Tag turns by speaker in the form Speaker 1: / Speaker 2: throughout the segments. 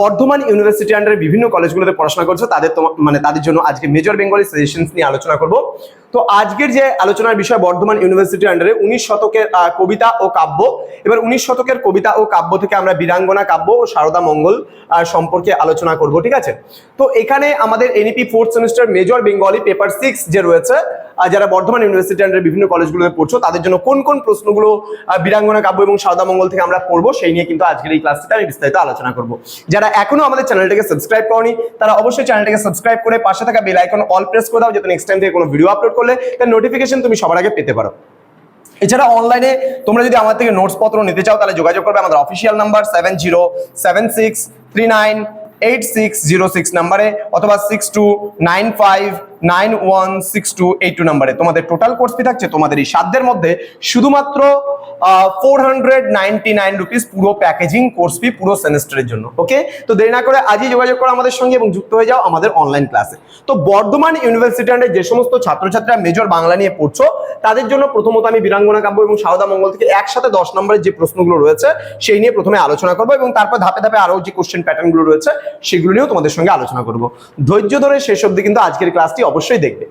Speaker 1: Bardhaman university আন্ডারে বিভিন্ন কলেজগুলোতে পড়াশোনা করছে। তাদের মানে তাদের জন্য আজকে মেজর বেঙ্গলি সাজেশনস নিয়ে আলোচনা করব। তো আজকের যে আলোচনার বিষয় বর্ধমান ইউনিভার্সিটি আন্ডারে উনিশ শতকের কবিতা ও কাব্য। এবার উনিশ শতকের কবিতা ও কাব্য থেকে আমরা বীরাঙ্গনা কাব্য ও সারদা মঙ্গল সম্পর্কে আলোচনা করব, ঠিক আছে? তো এখানে আমাদের NEP fourth semester major Bengali paper six যে রয়েছে যারা বর্ধমান ইউনিভার্সিটি আন্ডারে বিভিন্ন কলেজগুলোতে পড়ছো, তাদের জন্য কোন কোন প্রশ্নগুলো বীরাঙ্গনা কাব্য এবং সারদা মঙ্গল থেকে আমরা পড়ব, সেই নিয়ে কিন্তু আজকের এই ক্লাসটিতে আমি বিস্তারিত আলোচনা করব। যারা এখনও আমাদের চ্যানেলটাকে সাবস্ক্রাইব করনি, তারা অবশ্যই চ্যানেলটাকে সাবস্ক্রাইব করে পাশে থাকা বেল আইকন অল প্রেস করে দাও, যাতে নেক্সট টাইম থেকে কোনো ভিডিও আপলোড করলে তার নোটিফিকেশন তুমি সবার আগে পেতে পারো। এছাড়া অনলাইনে তোমরা যদি আমার থেকে নোটস পত্র নিতে চাও, তাহলে যোগাযোগ করবে আমাদের official number seven zero seven six three nine eight six zero six নাম্বারে অথবা six two nine five nine one six two eight two নাম্বারে। তোমাদের টোটাল কোর্স ফি থাকছে তোমাদের এই সাধ্যের মধ্যে শুধুমাত্র four hundred ninety nine rupees পুরো প্যাকেজিং কোর্স ফি পুরো সেমিস্টারের জন্য ওকে তো দেরি না করে আজই যোগাযোগ করো আমাদের সঙ্গে এবং যুক্ত হয়ে যাও আমাদের অনলাইন ক্লাসে তো বর্ধমান ইউনিভার্সিটি আন্ডারে যে সমস্ত ছাত্রছাত্রীরা মেজর বাংলা নিয়ে পড়ছো, তাদের জন্য প্রথমত আমি বীরাঙ্গনা কাব্য এবং সারদা মঙ্গল থেকে একসাথে দশ নম্বরের যে প্রশ্নগুলো রয়েছে, সেই নিয়ে প্রথমে আলোচনা করব এবং তারপর ধাপে ধাপে আরও যে কোশ্চেন প্যাটার্নগুলো রয়েছে, সেগুলো নিয়েও তোমাদের সঙ্গে আলোচনা করব। ধৈর্য ধরে শেষ অবধি কিন্তু আজকের ক্লাসটি অবশ্যই দেখবে।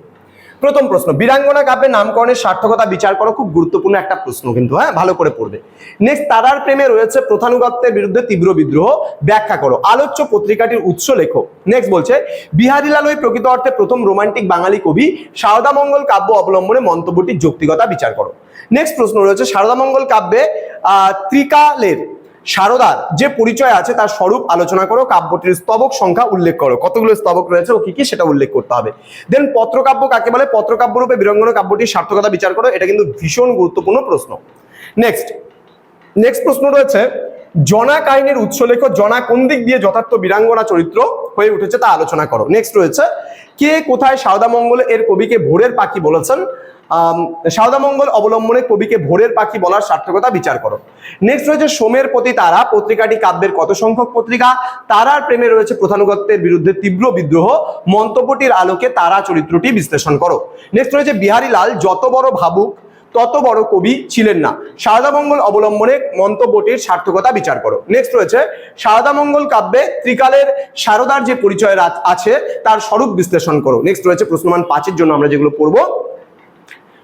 Speaker 1: প্রথম প্রশ্ন, বীরাঙ্গনা কাব্যের নামকরণের সার্থকতা বিচার করো খুব গুরুত্বপূর্ণ একটা প্রশ্ন কিন্তু হ্যাঁ ভালো করে পড়বে। নেক্সট তারার প্রেমে রয়েছে প্রথানুগত্যের বিরুদ্ধে তীব্র বিদ্রোহ, ব্যাখ্যা করো। আলোচ্য পত্রিকাটির উৎস লেখো। নেক্সট বলছে, বিহারীলাল ওই প্রকৃত অর্থে প্রথম রোমান্টিক বাঙালি কবি সারদামঙ্গল কাব্য অবলম্বনে মন্তব্যটির যৌক্তিকতা বিচার করো। নেক্সট প্রশ্ন রয়েছে সারদামঙ্গল কাব্যে, আহ, ত্রিকালের সারদার যে পরিচয় আছে তার স্বরূপ আলোচনা করো, কাব্যটির স্তবক সংখ্যা উল্লেখ করো। কতগুলো স্তবক রয়েছে ও কি কি সেটা উল্লেখ করতে হবে। দেন পত্রকাব্য কাকে বলে? পত্রকাব্য রূপে বীরঙ্গনা কাব্যটির সার্থকতা বিচার করো, এটা কিন্তু ভীষণ গুরুত্বপূর্ণ প্রশ্ন। নেক্সট নেক্সট প্রশ্ন রয়েছে জনা কাহিনীর উৎস লেখ জনা কোন দিক দিয়ে যথার্থ বীরাঙ্গনা চরিত্র হয়ে উঠেছে তা আলোচনা করো। নেক্সট রয়েছে, কে কোথায় সারদামঙ্গল এর কবিকে ভোরের পাখি বলেছেন? সারদামঙ্গল অবলম্বনে কবিকে ভোরের পাখি বলার সার্থকতা বিচার করো। নেক্সট রয়েছে, সোমের প্রতি তারা পত্রিকাটি কাব্যের কত সংখ্যক পত্রিকা? তারার প্রেমে রয়েছে প্রধানগত্বের বিরুদ্ধে তীব্র বিদ্রোহ। মন্তব্যটির আলোকে তারা চরিত্রটি বিশ্লেষণ করো। নেক্সট রয়েছে, বিহারীলাল যত বড় ভাবুক তত বড় কবি ছিলেন না। সারদামঙ্গল অবলম্বনে মন্তব্যটির সার্থকতা বিচার করো। নেক্সট রয়েছে সারদামঙ্গল কাব্যে ত্রিকালের সারদার যে পরিচয় আছে, তার স্বরূপ বিশ্লেষণ করো। নেক্সট রয়েছে প্রশ্নমান পাঁচের জন্য আমরা যেগুলো পড়ব।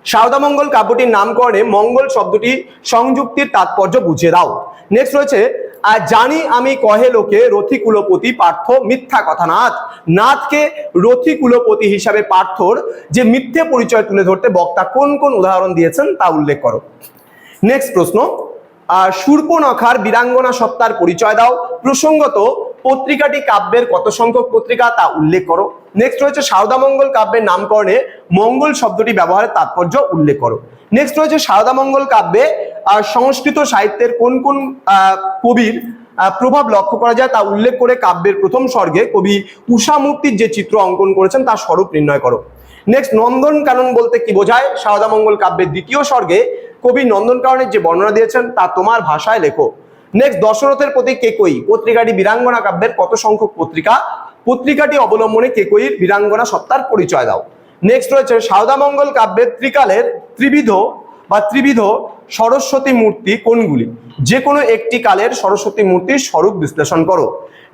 Speaker 1: সারদামঙ্গল কাব্যটির নামকরণে মঙ্গল শব্দটি সংযুক্তির তাৎপর্য বুঝে দাও। নেক্সট রয়েছে আর জানি আমি কহে লোকে, রথি কুলপতি পার্থ মিথ্যা কথা নাথ নাথকে রথি কুলপতি হিসাবে পার্থর যে মিথ্যে পরিচয় তুলে ধরতে বক্তা কোন কোন উদাহরণ দিয়েছেন তা উল্লেখ করো। নেক্সট প্রশ্ন। সূর্পনখার বীরাঙ্গনা সত্তার পরিচয় দাও। প্রসঙ্গত, পত্রিকাটি কাব্যের কত সংখ্যক পত্রিকা তা উল্লেখ করো। নেক্সট রয়েছে সারদামঙ্গল কাব্যের নামকরণে মঙ্গল শব্দটি ব্যবহারের তাৎপর্য উল্লেখ করো। নেক্সট রয়েছে সারদামঙ্গল কাব্যে সংস্কৃত সাহিত্যের কোন কোন কবির প্রভাব লক্ষ্য করা যায় তা উল্লেখ করে কাব্যের প্রথম স্বর্গে কবি উষা মূর্তির যে চিত্র অঙ্কন করেছেন তার স্বরূপ নির্ণয় করো। নেক্সট নন্দন কানন বলতে কি বোঝায়? সারদামঙ্গল কাব্যের দ্বিতীয় স্বর্গে কবি নন্দনকাননের যে বর্ণনা দিয়েছেন, তা তোমার ভাষায় লেখো। নেক্সট দশরথের প্রতি কেকই পত্রিকাটি বীরাঙ্গনা কাব্যের কত সংখ্যক পত্রিকা? পত্রিকাটি অবলম্বনে কেকইর বীরাঙ্গনা সত্তার পরিচয় দাও। নেক্সট রয়েছে সারদামঙ্গল কাব্যের ত্রিকালের ত্রিবিধ বা ত্রিবিধ সরস্বতী মূর্তি কোনগুলি? যে কোনো একটি কালের সরস্বতী মূর্তির স্বরূপ বিশ্লেষণ করো।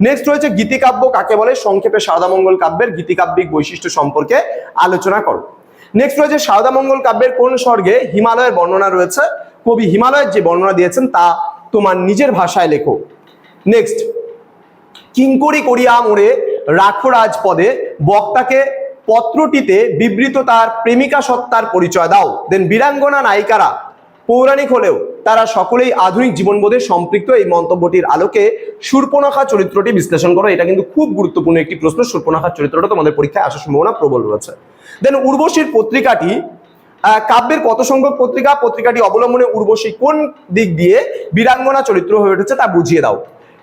Speaker 1: নেক্সট রয়েছে, গীতিকাব্য কাকে বলে? সংক্ষেপে সারদামঙ্গল কাব্যের গীতিকাব্যিক বৈশিষ্ট্য সম্পর্কে আলোচনা করো। নেক্সট রয়েছে সারদামঙ্গল কাব্যের কোন স্বর্গে হিমালয়ের বর্ণনা রয়েছে? কবি হিমালয়ের যে বর্ণনা দিয়েছেন তা তোমার নিজের ভাষায় লেখো। নেক্সট কিঙ্করি করিয়া মোড়ে রাখো রাজপদে, বক্তাকে পত্রটিতে বিবৃত তার প্রেমিকা সত্তার পরিচয় দাও। দেন বীরাঙ্গনা নায়িকারা, পৌরাণিক হলেও তারা সকলেই আধুনিক জীবনবোধে সম্পৃক্ত। এই মন্তব্যটির আলোকে সূর্পনখা চরিত্রটি বিশ্লেষণ করো। এটা কিন্তু খুব গুরুত্বপূর্ণ একটি প্রশ্ন। সূর্পনখা চরিত্রটা তোমাদের পরীক্ষায় আসার সম্ভাবনা প্রবল রয়েছে। দেন উর্বশীর পত্রিকাটি কাব্যের কত সংখ্যক পত্রিকা? পত্রিকাটি অবলম্বনে উর্বশী কোন দিক দিয়ে বীরাঙ্গনা চরিত্র হয়ে উঠেছে তা বুঝিয়ে দাও।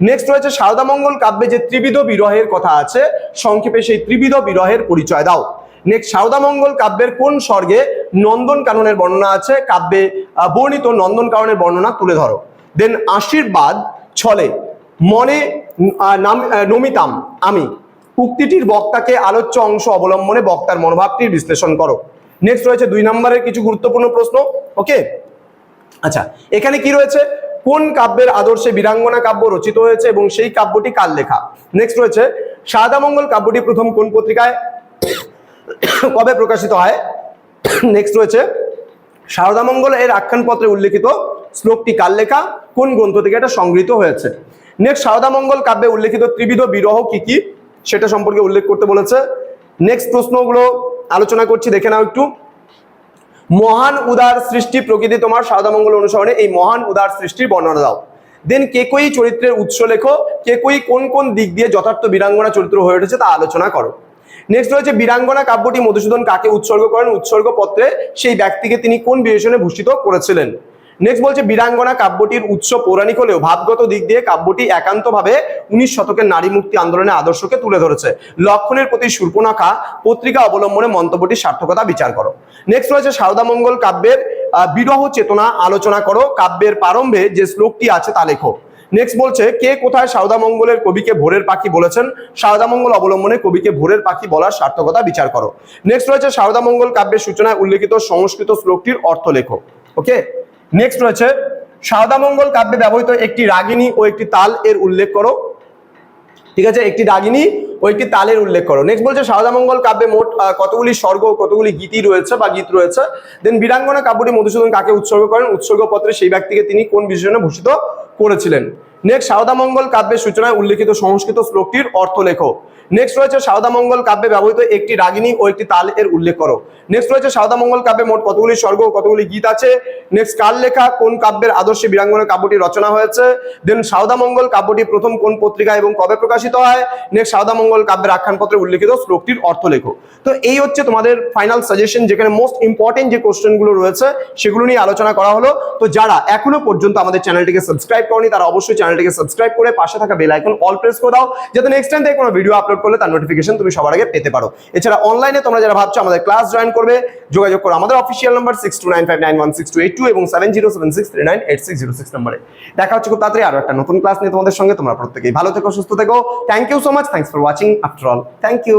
Speaker 1: নেক্সট রয়েছে সারদামঙ্গল কাব্যে যে ত্রিবিধ বিরহের কথা আছে, সংক্ষেপে সেই ত্রিবিধ বিরহের পরিচয় দাও। নেক্সট সারদামঙ্গল কাব্যের কোন স্বর্গে নন্দন কাননের বর্ণনা আছে? কাব্যে বর্ণিত নন্দন কাননের বর্ণনা তুলে ধরো। দেন আশীর্বাদ, ছলে, মনে নাম নমিতাম, আমি। উক্তিটির বক্তাকে আলোচ্য অংশ অবলম্বনে বক্তার মনোভাবটির বিশ্লেষণ করো। নেক্সট রয়েছে দুই নম্বরের কিছু গুরুত্বপূর্ণ প্রশ্ন ওকে আচ্ছা এখানে কি রয়েছে? কোন কাব্যের আদর্শে বীরাঙ্গনা কাব্য রচিত হয়েছে এবং সেই কাব্যটি কার লেখা? নেক্সট রয়েছে সাদামঙ্গল কাব্যটি প্রথম কোন পত্রিকায়? কবে প্রকাশিত হয়? নেক্সট রয়েছে শারদামঙ্গল এর আখ্যানপত্রে উল্লেখিত শ্লোকটি কার লেখা? কোন গ্রন্থ থেকে এটা সংগৃহীত হয়েছে? নেক্সট শারদামঙ্গল কাব্যে উল্লেখিত ত্রিবিধ বিরহ কি কি? সেটা সম্পর্কে উল্লেখ করতে বলেছে। নেক্সট প্রশ্নগুলো আলোচনা করছি, দেখে নাও একটু। মহান উদার সৃষ্টি প্রকৃতি তোমার সারদামঙ্গল অনুসরণে এই মহান উদার সৃষ্টির বর্ণনা দাও। দেন কেকই চরিত্রের উৎস লেখো? কেকই কোন কোন দিক দিয়ে যথার্থ বীরাঙ্গনা চরিত্র হয়ে উঠেছে তা আলোচনা করো। নেক্সট রয়েছে বীরাঙ্গনা কাব্যটি মধুসূদন কাকে উৎসর্গ করেন? উৎসর্গ পত্রে সেই ব্যক্তিকে তিনি কোন বিবেচনে ভূষিত করেছিলেন? নেক্সট বলছে বীরাঙ্গনা কাব্যটির উৎস পৌরাণিক হলেও ভাবগত দিক দিয়ে কাব্যটি একান্তভাবে উনিশ শতকের নারী মুক্তি আন্দোলনের আদর্শকে তুলে ধরেছে। লক্ষণের প্রতি সুর্পণখা পত্রিকা অবলম্বনে মন্তব্যটির সার্থকতা বিচার করো। নেক্সট রয়েছে সারদামঙ্গল কাব্যের বিরহ চেতনা আলোচনা করো। কাব্যের প্রারম্ভে যে শ্লোকটি আছে তা লেখো। নেক্সট বলছে, কে কোথায় সারদামঙ্গলের কবিকে ভোরের পাখি বলেছেন? সারদামঙ্গল অবলম্বনে কবিকে ভোরের পাখি বলার সার্থকতা বিচার করো। নেক্সট রয়েছে সারদামঙ্গল কাব্যের সূচনায় উল্লেখিত সংস্কৃত শ্লোকটির অর্থ লেখো ওকে নেক্সট রয়েছে সারদামঙ্গল কাব্যে ব্যবহৃত একটি রাগিনী ও একটি তাল এর উল্লেখ করো। ঠিক আছে? একটি রাগিনী ও একটি তালের উল্লেখ করো। নেক্সট বলছে সারদামঙ্গল কাব্যে মোট কতগুলি স্বর্গ কতগুলি গীতি রয়েছে বা গীত রয়েছে? দেন বীরাঙ্গনা কাব্যটি মধুসূদন কাকে উৎসর্গ করেন? উৎসর্গ পত্রে সেই ব্যক্তিকে তিনি কোন বিশেষণে ভূষিত করেছিলেন? নেক্সট সারদামঙ্গল কাব্যের সূচনায় উল্লেখিত সংস্কৃত শ্লোকটির অর্থ লেখো নেক্সট রয়েছে সারদামঙ্গল কাব্যে ব্যবহৃত একটি রাগিনী ও একটি তাল এর উল্লেখ করো। নেক্সট রয়েছে সারদামঙ্গল কাব্যে মোট কতগুলি স্বর্গ কতগুলি গীত আছে? নেক্সট কার লেখা? কোন কাব্যের আদর্শে বীরাঙ্গনা কাব্যটি রচনা হয়েছে? দেন সারদামঙ্গল কাব্যটি প্রথম কোন পত্রিকা এবং কবে প্রকাশিত হয়? নেক্সট সারদামঙ্গল কাব্যের আখ্যানপত্রে উল্লেখিত শ্লোকটির অর্থ লেখো। তো এই হচ্ছে তোমাদের ফাইনাল সাজেশন যেখানে মোস্ট ইম্পর্টেন্ট যে কোশ্চেনগুলো রয়েছে, সেগুলো নিয়ে আলোচনা করা হলো। তো যারা এখনও পর্যন্ত আমাদের চ্যানেলটিকে সাবস্ক্রাইব করনি, তারা অবশ্যই চ্যানেলটিকে সাবস্ক্রাইব করে পাশে থাকা বেল আইকন অল প্রেস করে দাও, যাতে নেক্সট টাইম থেকে কোনো ভিডিও আপলোড করলে তার নোটিফিকেশন তুমি সবার আগে পেতে পারো। এছাড়া অনলাইনে তোমরা যারা ভাবছ আমাদের ক্লাস জয়েন করবে, যোগাযোগ করো আমাদের official number six two nine five nine one six two এবং seven zero seven six three nine eight six zero six নম্বরে। দেখা হচ্ছে খুব তাড়াতাড়ি আরও একটা নতুন ক্লাস নিয়ে তোমাদের সঙ্গে। তোমরা প্রত্যেকেই ভালো থেকো, সুস্থ থেকো। Thank you so much thanks for watching after all thank you